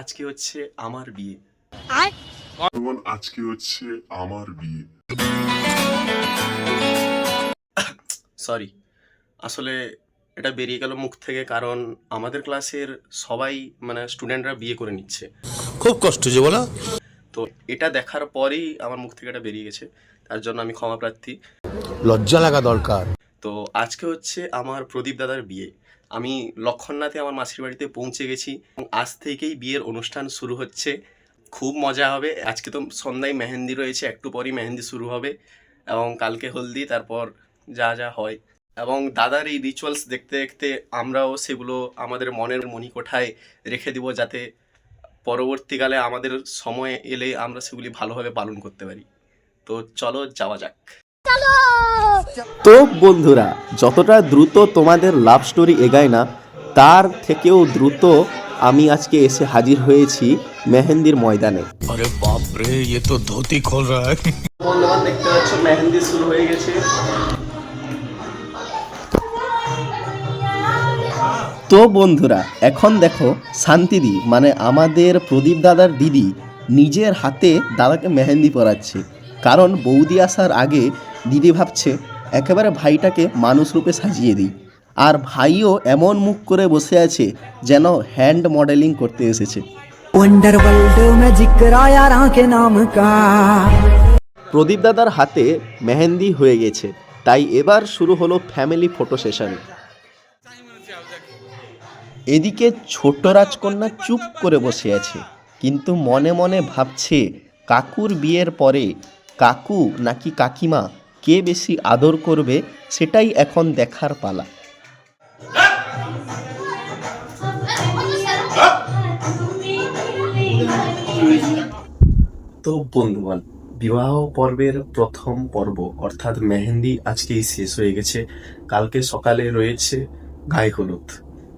আজকে হচ্ছে আমার বিয়ে। আজকে হচ্ছে আমার বিয়ে। সরি আসলে এটা বেরিয়ে গেল মুখ থেকে কারণ আমাদের ক্লাসের সবাই মানে স্টুডেন্টরা বিয়ে করে নিচ্ছে। খুব কষ্ট যে বলো। তো এটা দেখার পরেই আমার মুখ থেকে এটা বেরিয়ে গেছে তার জন্য আমি ক্ষমা প্রার্থী। লজ্জা লাগা দরকার। তো আজকে হচ্ছে আমার প্রদীপ দাদার বিয়ে। আমি লক্ষণনাথে আমার মাসির বাড়িতে পৌঁছে গেছি এবং আজ থেকেই বিয়ের অনুষ্ঠান শুরু হচ্ছে। খুব মজা হবে। আজকে তো সন্ধ্যায় মেহেন্দি রয়েছে, একটু পরই মেহেন্দি শুরু হবে এবং কালকে হলদি, তারপর যা যা হয়। এবং দাদার এই রিচুয়ালস দেখতে দেখতে আমরাও সেগুলো আমাদের মনের মণিকোঠায় রেখে দিব যাতে পরবর্তীকালে আমাদের সময় এলে আমরা সেগুলি ভালোভাবে পালন করতে পারি। তো চলো যাওয়া যাক। তো বন্ধুরা যতটা দ্রুত তোমাদের লাভ স্টোরি এগায় না তার থেকেও দ্রুত আমি আজকে এসে হাজির হয়েছি মেহেন্দির ময়দানে। আরে বাপ রে এ তো ধুতি খোল দেখতে পাচ্ছ মেহেন্দি শুরু হয়ে গেছে। তো বন্ধুরা এখন দেখো শান্তিদি মানে আমাদের প্রদীপ দাদার দিদি নিজের হাতে দাদাকে মেহেন্দি পরাচ্ছে। কারণ বৌদি আসার আগে দিদি ভাবছে একেবারে ভাইটাকে মানুষরূপে সাজিয়ে দিই। আর ভাইও এমন মুখ করে বসে আছে যেন হ্যান্ড মডেলিং করতে এসেছে। প্রদীপ দাদার হাতে মেহেন্দি হয়ে গেছে তাই এবার শুরু হলো ফ্যামিলি ফটো সেশন এদিকে ছোট রাজকন্যা চুপ করে বসে আছে কিন্তু মনে মনে ভাবছে কাকুর বিয়ের পরে কাকু নাকি কাকিমা কে বেশি আদর করবে সেটাই এখন দেখার পালা। তো বন্ধুগণ বিবাহ পর্বের প্রথম পর্ব অর্থাৎ মেহেন্দি আজকেই শেষ হয়ে গেছে। কালকে সকালে রয়েছে গায়ে হলুদ।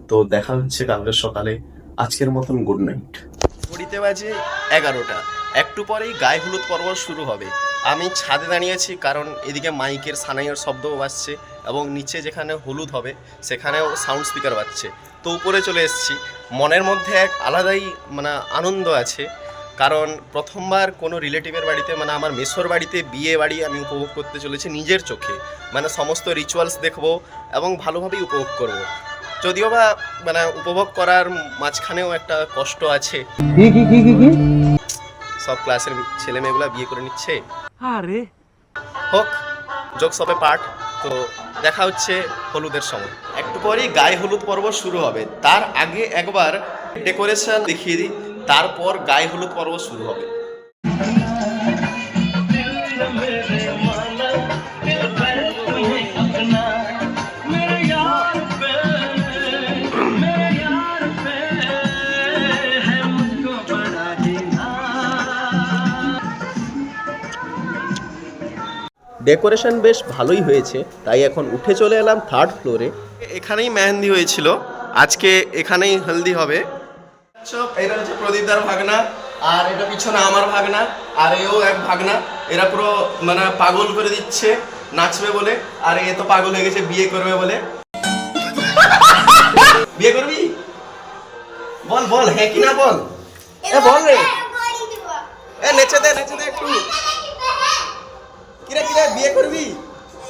তো দেখা হচ্ছে কালকে সকালে। আজকের মতন গুড নাইট ঘড়িতে বাজে এগারোটা। একটু পরেই গায়ে হলুদ পর্ব শুরু হবে। আমি ছাদে দাঁড়িয়েছি, কারণ এদিকে মাইকের সানাইয়ের শব্দও বাজছে এবং নিচে যেখানে হলুদ হবে, সেখানেও সাউন্ড স্পিকার বাজছে। তো উপরে চলে এসেছি। মনের মধ্যে এক আলাদাই মানে আনন্দ আছে, কারণ প্রথমবার কোনো রিলেটিভের বাড়িতে মানে আমার মেসোর বাড়িতে বিয়ে বাড়ি আমি উপভোগ করতে চলেছি নিজের চোখে। মানে সমস্ত রিচুয়ালস দেখব এবং ভালোভাবেই উপভোগ করব। যদিও বা মানে উপভোগ করার মাঝখানেও একটা কষ্ট আছে। সব ক্লাসের ছেলে মেয়েগুলো বিয়ে করে নিচ্ছে। আরে। হোক যোগ সবে পাঠ তো দেখা হচ্ছে হলুদের সময়। একটু পরেই গায়ে হলুদ পর্ব শুরু হবে। তার আগে একবার ডেকোরেশন দেখিয়ে দিই তারপর গায়ে হলুদ পর্ব শুরু হবে। ডেকোরেশন বেশ ভালোই হয়েছে তাই এখন উঠে চলে এলাম থার্ড ফ্লোরে এখানেই মেহেন্দি হয়েছিল আজকে এখানেই হলদি হবে। এরা হচ্ছে প্রদীপদার ভাগনা আর এটা পিছনে আমার ভাগনা আর এও এক ভাগনা। এরা পুরো মানে পাগল করে দিচ্ছে নাচবে বলে আর এ তো পাগল হয়ে গেছে বিয়ে করবে বলে। বিয়ে করবি? বল বল হ্যাঁ কি না বল? এ বল রে। এ নেচে দে নেচে দে একটু। কিরে কিরে বিয়ে করবি?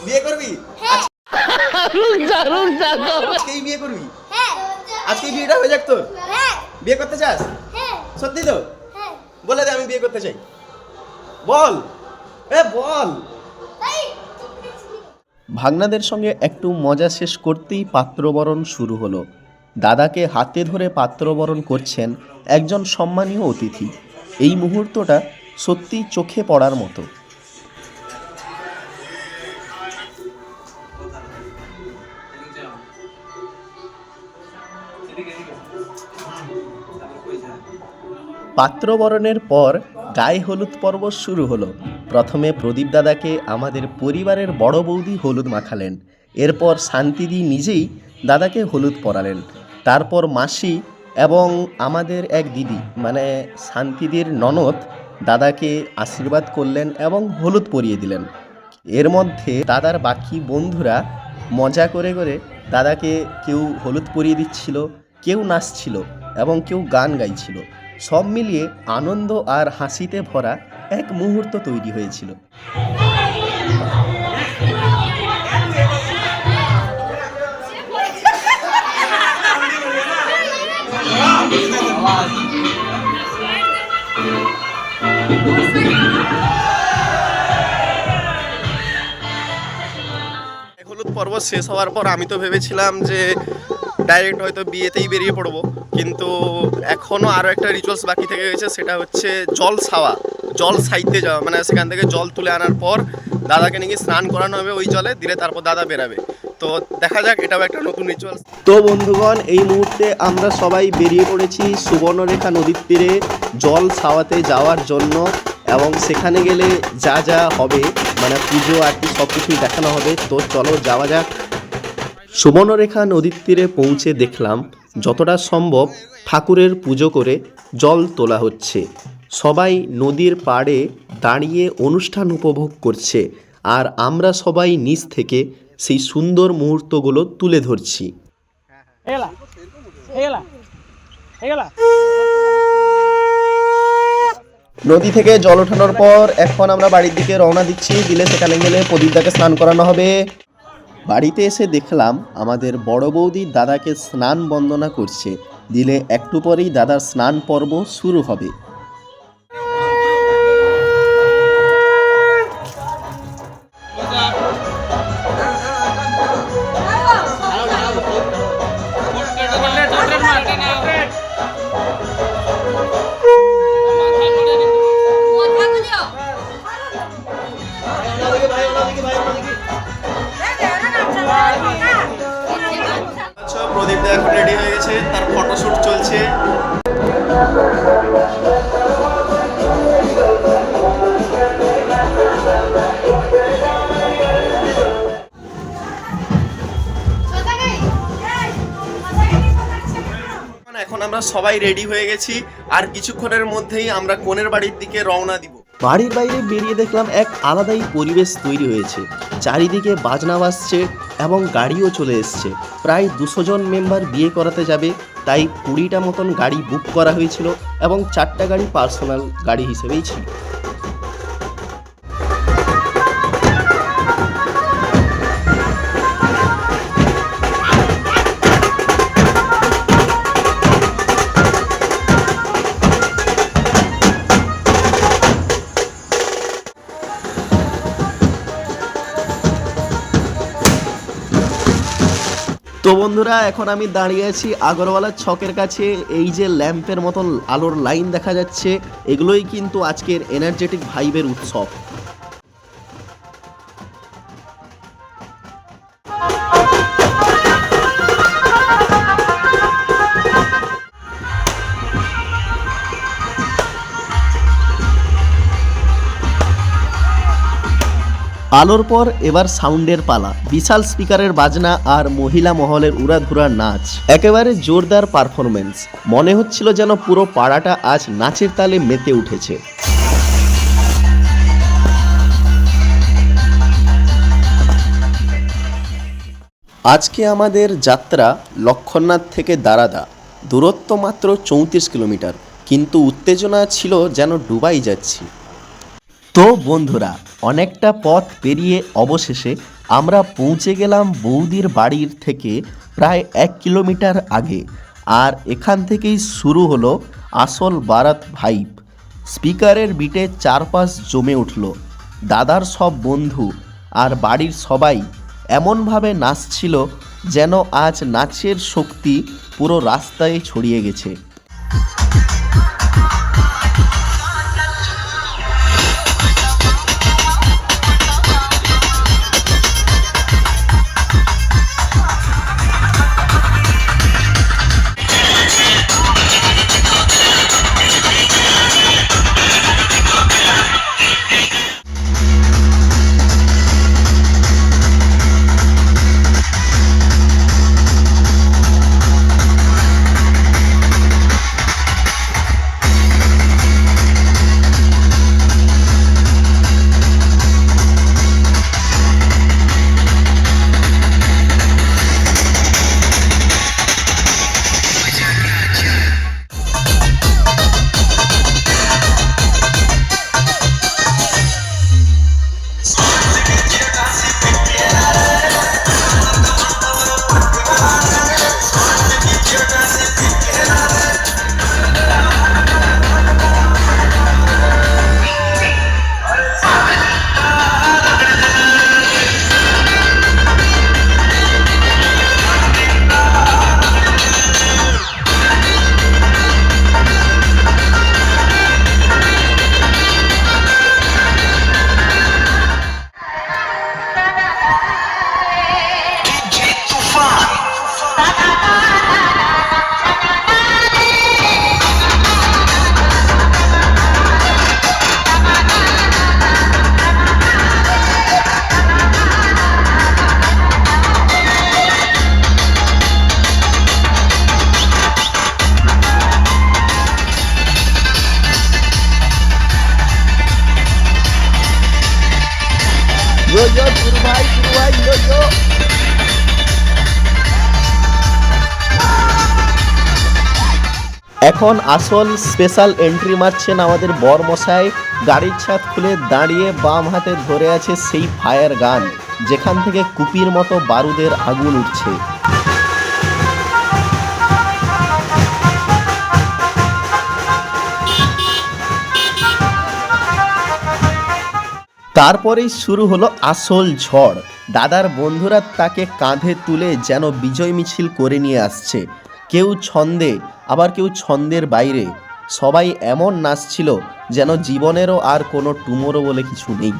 বিয়ে করবি? আজকেই বিয়ে করবি? আজকেই বিয়েটা হয়ে যাক তোর? বিয়ে করতে চাস? সত্যি তো? বলে দে আমি বিয়ে করতে চাই। বল। এ বল। ভাগনাদের সঙ্গে একটু মজা শেষ করতেই পাত্রবরণ শুরু হলো। দাদাকে হাতে ধরে পাত্রবরণ করছেন একজন সম্মানীয় অতিথি। এই মুহূর্তটা সত্যি চোখে পড়ার মতো। পাত্রবরণের পর গায়ে হলুদ পর্ব শুরু হলো। প্রথমে প্রদীপ দাদাকে আমাদের পরিবারের বড় বৌদি হলুদ মাখালেন। এরপর শান্তিদি নিজেই দাদাকে হলুদ পরালেন। তারপর মাসি এবং আমাদের এক দিদি মানে শান্তিদির ননদ, দাদাকে আশীর্বাদ করলেন এবং হলুদ পরিয়ে দিলেন। এর মধ্যে দাদার বাকি বন্ধুরা মজা করে করে দাদাকে কেউ হলুদ পরিয়ে দিচ্ছিল। কেউ নাচছিল এবং কেউ গান গাইছিল। সব মিলিয়ে আনন্দ আর হাসিতে ভরা এক মুহূর্ত তৈরি হয়েছিল। হলুদ পর্ব শেষ হওয়ার পর আমি তো ভেবেছিলাম যে ডাইরেক্ট হয়তো বিয়েতেই বেরিয়ে পড়ব। কিন্তু এখনও আরও একটা রিচুয়ালস বাকি থেকে গেছে, সেটা হচ্ছে জল ছাওয়া। জল সাইতে যাওয়া মানে সেখান থেকে জল তুলে আনার পর দাদাকে নাকি স্নান করানো হবে ওই জলে দিলে তারপর দাদা বেরাবে। তো দেখা যাক, এটাও একটা নতুন রিচুয়ালস তো বন্ধুগণ, এই মুহূর্তে আমরা সবাই বেরিয়ে পড়েছি সুবর্ণরেখা নদীর তীরে জল ছাওয়াতে যাওয়ার জন্য এবং সেখানে গেলে যা যা হবে মানে পুজো আর কি সব কিছুই দেখানো হবে। তো চলো যাওয়া যাক। সুবর্ণরেখা নদীর তীরে পৌঁছে দেখলাম যতটা সম্ভব ঠাকুরের পুজো করে জল তোলা হচ্ছে। সবাই নদীর পাড়ে দাঁড়িয়ে অনুষ্ঠান উপভোগ করছে আর আমরা সবাই নিচ থেকে সেই সুন্দর মুহূর্তগুলো তুলে ধরছি। নদী থেকে জল ওঠানোর পর এখন আমরা বাড়ির দিকে রওনা দিচ্ছি। দিলে সেখানে গেলে প্রদীপদাকে স্নান করানো হবে। বাড়িতে এসে দেখলাম আমাদের বড় বৌদি দাদাকে স্নান বন্দনা করছে। দিলে একটু পরেই দাদার স্নান পর্ব শুরু হবে। আমরা সবাই রেডি হয়ে গেছি। আর কিছুক্ষণের মধ্যেই আমরা কোনের বাড়ির দিকে রওনা দিব। বাড়ির বাইরে বেরিয়ে দেখলাম এক আলাদাই পরিবেশ তৈরি হয়েছে। চারিদিকে বাজনা বাজছে এবং গাড়িও চলে এসছে। প্রায় দুশো জন মেম্বার বিয়ে করাতে যাবে, তাই কুড়িটা মতন গাড়ি বুক করা হয়েছিল এবং চারটা গাড়ি পার্সোনাল গাড়ি হিসেবেই ছিল। তো বন্ধুরা, এখন আমি দাঁড়িয়ে আছি আগরওয়ালা ছকের কাছে। এই যে ল্যাম্পের মতন আলোর লাইন দেখা যাচ্ছে, এগুলোই কিন্তু আজকের এনার্জেটিক ভাইবের উৎসব। আলোর পর এবার সাউন্ডের পালা। বিশাল স্পিকারের বাজনা আর মহিলা মহলের উড়াধুরা নাচ। একেবারে জোরদার পারফরমেন্স মনে হচ্ছিল যেন পুরো পাড়াটা আজ নাচের তালে মেতে উঠেছে। আজকে আমাদের যাত্রা লক্ষণনাথ থেকে দারাদা। দূরত্ব মাত্র চৌত্রিশ কিলোমিটার। কিন্তু উত্তেজনা ছিল যেন ডুবাই যাচ্ছি। তো বন্ধুরা, অনেকটা পথ পেরিয়ে অবশেষে আমরা পৌঁছে গেলাম বৌদির বাড়ির থেকে প্রায় এক কিলোমিটার আগে। আর এখান থেকেই শুরু হলো আসল বারাত ভাইব। স্পিকারের বিটে চারপাশ জমে উঠল। দাদার সব বন্ধু আর বাড়ির সবাই এমনভাবে নাচছিল যেন আজ নাচের শক্তি পুরো রাস্তায় ছড়িয়ে গেছে। এখন আসল স্পেশাল এন্ট্রি মারছেন আমাদের বরমশাই। গাড়ির ছাদ খুলে দাঁড়িয়ে বাম হাতে ধরে আছে সেই ফায়ার গান যেখান থেকে কুপির মতো বারুদের আগুন উঠছে। তারপরেই শুরু হলো আসল ঝড়। দাদার বন্ধুরা তাকে কাঁধে তুলে যেন বিজয় মিছিল করে নিয়ে আসছে। কেউ ছন্দে, আবার কেউ ছন্দের বাইরে। সবাই এমন নাচছিল যেন জীবনেরও আর কোনো টুমোরো বলে কিছু নেই।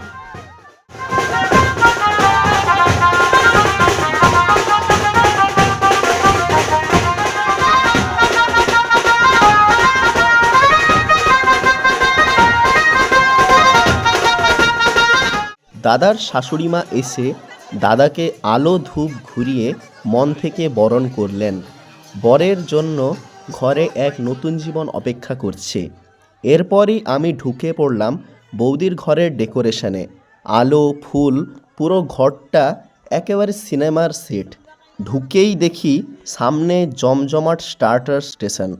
দাদার শাশুড়িমা এসে দাদাকে আলো ধূপ ঘুরিয়ে মন থেকে বরণ করলেন। বরের জন্য ঘরে এক নতুন জীবন অপেক্ষা করছে। এরপরই আমি ঢুকে পড়লাম বৌদির ঘরের ডেকোরেশনে। আলো, ফুল, পুরো ঘরটা একেবারে সিনেমার সেট। ঢুকেই দেখি সামনে জমজমাট starter station.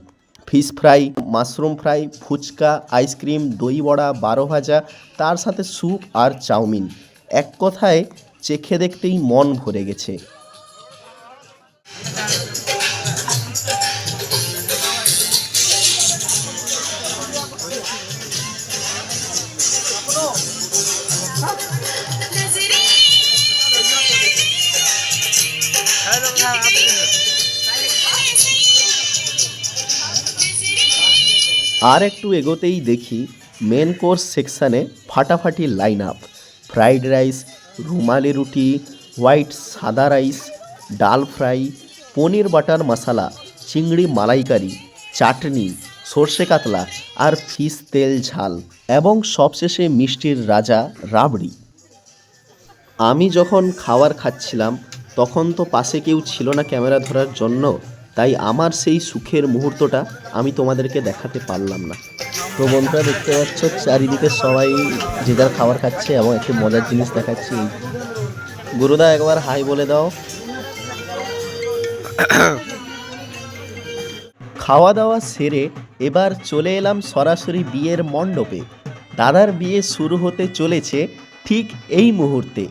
Fish fry, mushroom fry, phuchka, ice cream, দই বড়া, বারো ভাজা, তার সাথে স্যুপ আর চাউমিন। এক কথায়, চেখে দেখতেই মন ভরে গেছে। আর একটু এগোতেই দেখি মেন কোর্স সেকশানে ফাটাফাটি line up fried rice rumali roti white সাদা রাইস ডাল ফ্রাই পনির বাটার মশলা, চিংড়ি মালাইকারি, চাটনি, সর্ষে কাতলা আর ফিশ তেল ঝাল এবং সবশেষে মিষ্টির রাজা রাবড়ি। আমি যখন খাবার খাচ্ছিলাম, তখন তো পাশে কেউ ছিল না ক্যামেরা ধরার জন্য। তাই আমার সেই সুখের মুহূর্তটা আমি তোমাদেরকে দেখাতে পারলাম না। তো বন্ধুরা দেখতে পাচ্ছ, চারিদিকে সবাই যে যার খাবার খাচ্ছে এবং একটি মজার জিনিস দেখাচ্ছি। গুরুদা, একবার হাই বলে দাও। খাওয়া দাওয়া সেরে এবার চলে এলাম সরাসরি বিয়ের মণ্ডপে। দাদার বিয়ে শুরু হতে চলেছে ঠিক এই মুহূর্তে।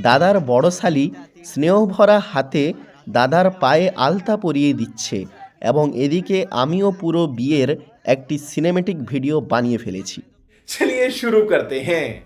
দাদার বড় শালি স্নেহভরা হাতে দাদার পায়ে আলতা পরিয়ে দিচ্ছে এবং এদিকে আমিও পুরো বিয়ের একটি সিনেমেটিক ভিডিও বানিয়ে ফেলেছি। চলিয়ে শুরু করতে হ্যাঁ।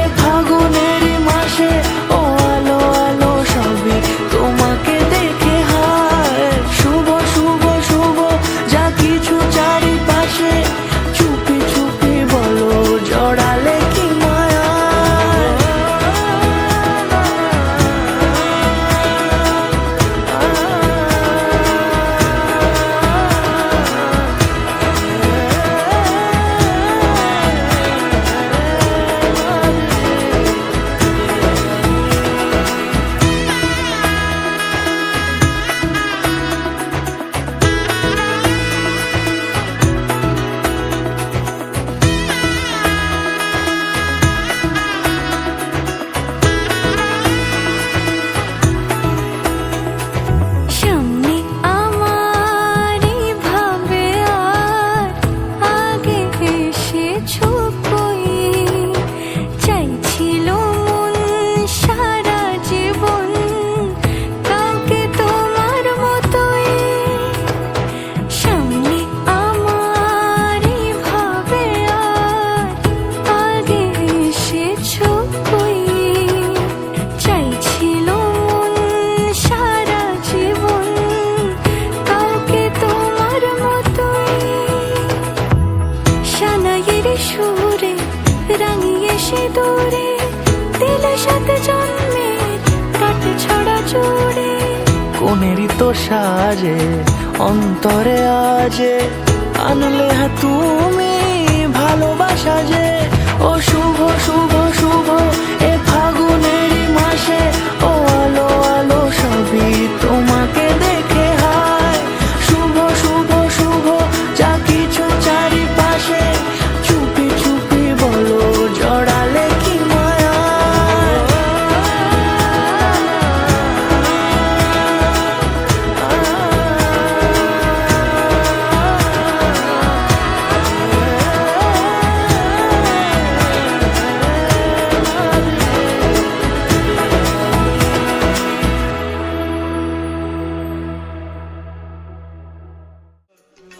এ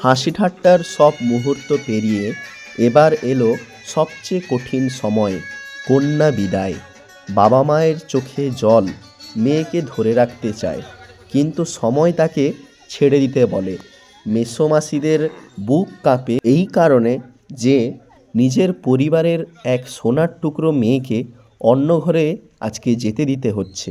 হাসি ঠাট্টার সব মুহূর্ত পেরিয়ে এবার এলো সবচেয়ে কঠিন সময়, কন্যা বিদায়। বাবা মায়ের চোখে জল মেয়েকে ধরে রাখতে চায়, কিন্তু সময় তাকে ছেড়ে দিতে বলে। মেসোমাসিদের বুক কাঁপে এই কারণে যে নিজের পরিবারের এক সোনার টুকরো মেয়েকে অন্য ঘরে আজকে যেতে দিতে হচ্ছে।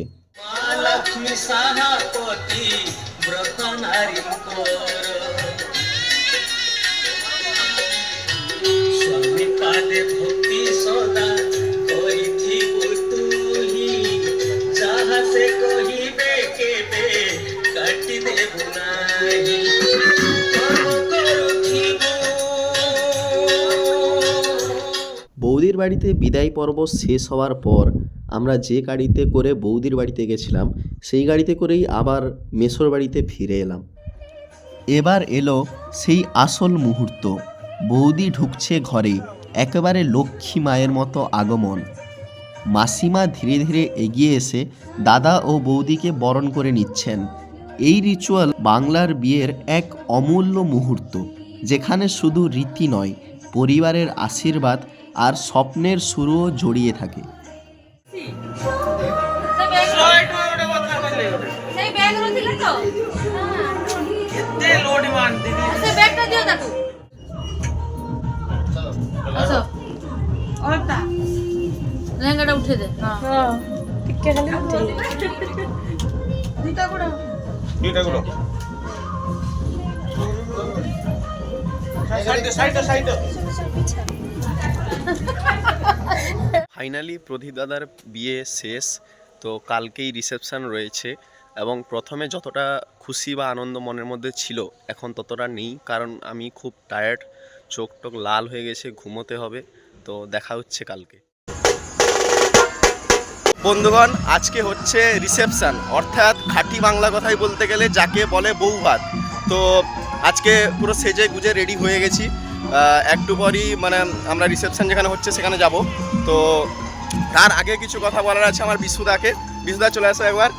বাড়িতে বিদায় পর্ব শেষ হওয়ার পর আমরা যে গাড়িতে করে বৌদির বাড়িতে গেছিলাম, সেই গাড়িতে করেই আবার মেসোর বাড়িতে ফিরে এলাম। এবার এলো সেই আসল মুহূর্ত। বৌদি ঢুকছে ঘরে, একেবারে লক্ষ্মী মায়ের মতো আগমন। মাসিমা ধীরে ধীরে এগিয়ে এসে দাদা ও বৌদিকে বরণ করে নিচ্ছেন। এই রিচুয়াল বাংলার বিয়ের এক অমূল্য মুহূর্ত, যেখানে শুধু রীতি নয়, পরিবারের আশীর্বাদ আর স্বপ্নের শুরুও জড়িয়ে থাকে। লেহেঙ্গাটা উঠে দে side side side. Finally Pradip দাদার বিয়ে শেষ, তো কালকেই রিসেপশন রয়েছে এবং প্রথমে যতটা খুশি বা আনন্দ মনের মধ্যে ছিল, এখন ততটা নেই। কারণ আমি খুব টায়ার্ড চোখ টোক লাল হয়ে গেছে, ঘুমোতে হবে, তো দেখা হচ্ছে কালকে। বন্ধুগণ, আজকে হচ্ছে রিসেপশন, অর্থাৎ খাঁটি বাংলা কথাই বলতে গেলে যাকে বলে বৌভাত। তো আজকে পুরো সেজে গুজে রেডি হয়ে গেছি। একটু পরই মানে আমরা রিসেপশন যেখানে হচ্ছে সেখানে যাব। তো তার আগে কিছু কথা বলার আছে আমার বিশুদাকে। বিশুদা চলে আসো একবার।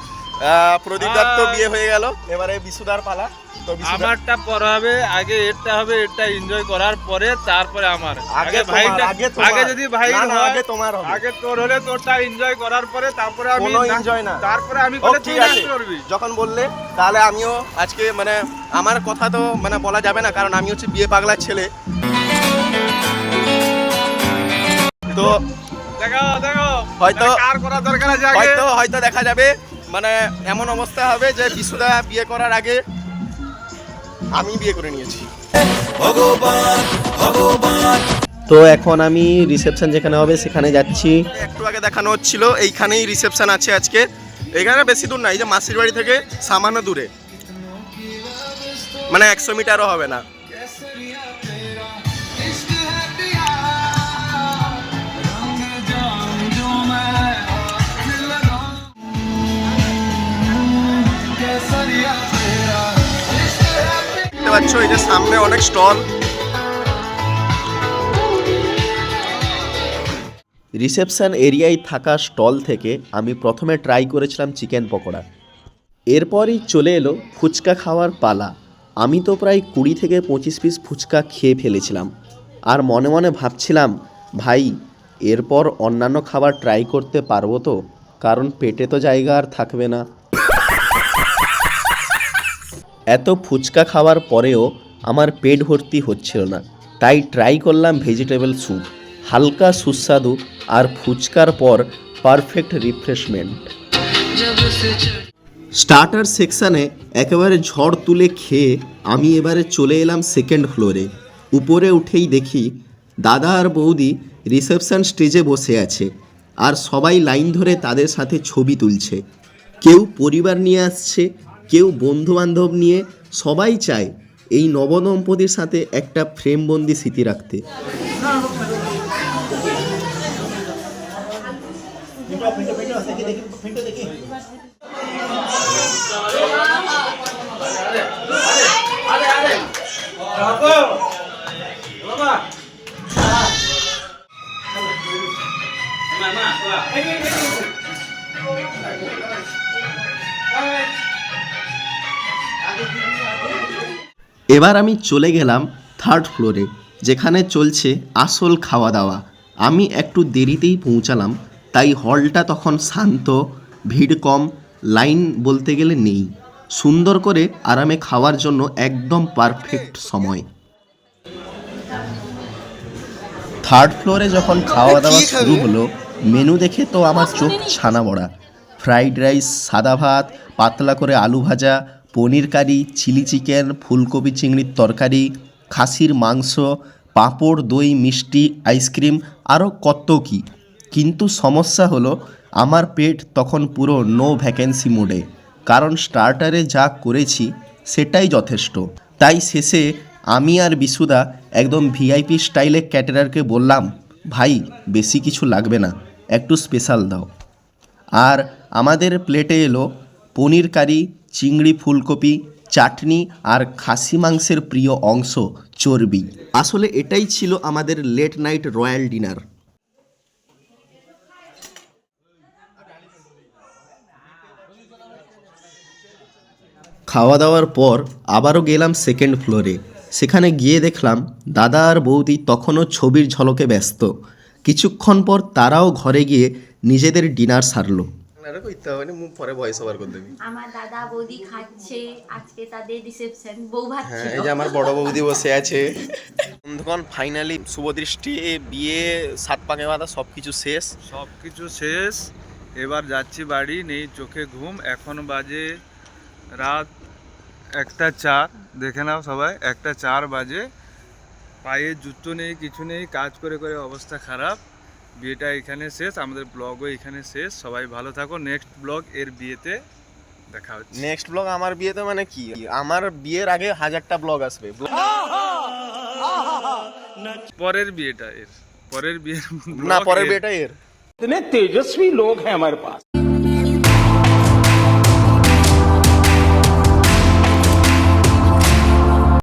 আহ, প্রদীপ তো বিয়ে হয়ে গেল। এবারে বিশুদার পালা। তো আমারটা পর হবে আগে এটা হবে এটা এনজয় করার পরে তারপরে আমার। আগে ভাইটা আগে যদি ভাই আগে তোমার হবে। আগে তোর হলে তোরটা এনজয় করার পরে তারপরে আমি কোনো না- না। তারপরে আমি ও, ঠিক আছে। করবি যখন বললে তাহলে আমিও আজকে মানে আমার কথা তো মানে বলা যাবে না কারণ আমি হচ্ছে বিয়ে পাগলার ছেলে। তো দেখো দেখো হয়তো- তাহলে কার করা দরকার আছে আগে? হয়তো হয়তো দেখা যাবে। মানে এমন অবস্থা হবে যে বিশুদা বিয়ে করার আগে আমি বিয়ে করে নিয়েছি। তো এখন আমি রিসেপশন যেখানে হবে সেখানে যাচ্ছি। একটু আগে দেখানো হচ্ছিল এইখানেই রিসেপশন আছে আজকে। এখানে বেশি দূর না এই যে মাসির বাড়ি থেকে সামান্য দূরে। মানে একশো মিটারও হবে না। দেখতে পাচ্ছ এই যে সামনে অনেক স্টল। রিসেপশন এরিয়ায় থাকা স্টল থেকে আমি প্রথমে ট্রাই করেছিলাম চিকেন পকোড়া। এরপরই চলে এলো ফুচকা খাওয়ার পালা। আমি তো প্রায় কুড়ি থেকে পঁচিশ পিস ফুচকা খেয়ে ফেলেছিলাম। আর মনে মনে ভাবছিলাম, ভাই, এরপর অন্যান্য খাবার ট্রাই করতে পারব তো? কারণ পেটে তো জায়গা আর থাকবে না। এত ফুচকা খাওয়ার পরেও আমার পেট ভর্তি হচ্ছিল না। তাই ট্রাই করলাম ভেজিটেবল স্যুপ হালকা সুস্বাদু আর ফুচকার পর পারফেক্ট রিফ্রেশমেন্ট স্টার্টার সেকশানে একেবারে ঝড় তুলে খেয়ে আমি এবারে চলে এলাম সেকেন্ড ফ্লোরে উপরে উঠেই দেখি দাদা আর বৌদি রিসেপশন স্টেজে বসে আছে আর সবাই লাইন ধরে তাদের সাথে ছবি তুলছে। কেউ পরিবার নিয়ে আসছে কেউ বন্ধুবান্ধব নিয়ে সবাই চায় এই নবদম্পতির সাথে একটা ফ্রেমবন্দি স্মৃতি রাখতে এবার আমি চলে গেলাম থার্ড ফ্লোরে যেখানে চলছে আসল খাওয়া দাওয়া আমি একটু দেরিতেই পৌঁছালাম তাই হলটা তখন শান্ত ভিড় কম লাইন বলতে গেলে নেই। সুন্দর করে আরামে খাওয়ার জন্য একদম পারফেক্ট সময়। থার্ড ফ্লোরে যখন খাওয়া দাওয়া শুরু হলো মেনু দেখে তো আমার চোখ ছানা বড়া ফ্রাইড রাইস সাদা ভাত পাতলা করে আলু ভাজা পনির কারি, চিলি চিকেন, ফুলকপি চিংড়ির তরকারি, খাসির মাংস, পাঁপড়, দই, মিষ্টি, আইসক্রিম, আরও কত কী। কিন্তু সমস্যা হলো, আমার পেট তখন পুরো নো ভ্যাকেন্সি মোডে কারণ স্টার্টারে যা করেছি, সেটাই যথেষ্ট। তাই শেষে আমি আর বিশুদা একদম ভিআইপি স্টাইলে ক্যাটারারকে বললাম, ভাই, বেশি কিছু লাগবে না, একটু স্পেশাল দাও। আর আমাদের প্লেটে এলো পনির কারি চিংড়ি ফুলকপি চাটনি আর খাসি মাংসের প্রিয় অংশ চর্বি। আসলে এটাই ছিল আমাদের লেট নাইট রয়্যাল ডিনার খাওয়া দাওয়ার পর আবারও গেলাম সেকেন্ড ফ্লোরে সেখানে গিয়ে দেখলাম দাদা আর বৌদি তখনও ছবির ঝলকে ব্যস্ত। কিছুক্ষণ পর তারাও ঘরে গিয়ে নিজেদের ডিনার সারলো। পরে ভয়েস ওভার করে দেবি। আমার দাদা বৌদি খাচ্ছে আজকে তাদের রিসেপশন বউ ভাত হ্যাঁ এই যে আমার বড় বৌদি বসে আছে। বন্ধুগণ ফাইনালি শুভদৃষ্টি বিয়ে সাত পাকে বাঁধা সব কিছু শেষ। সব কিছু শেষ। এবার যাচ্ছি বাড়ি নেই চোখে ঘুম। এখন বাজে রাত একটা চার দেখে নাও সবাই একটা চার বাজে। পায়ে জুতো নেই কিছু নেই কাজ করে করে অবস্থা খারাপ। বিয়েটা এখানে শেষ আমাদের ব্লগও এখানে শেষ। সবাই ভালো থাকো নেক্সট ব্লগ এর বিয়েতে দেখা হচ্ছে। নেক্সট ব্লগ আমার বিয়েতে মানে কি? আমার বিয়ের আগে হাজারটা ব্লগ আসবে। পরের বিয়েটা এর পরের বিয়ে না পরের বিয়েটা এর। তেজস্বী লোক হ্যাঁ আমার পাশ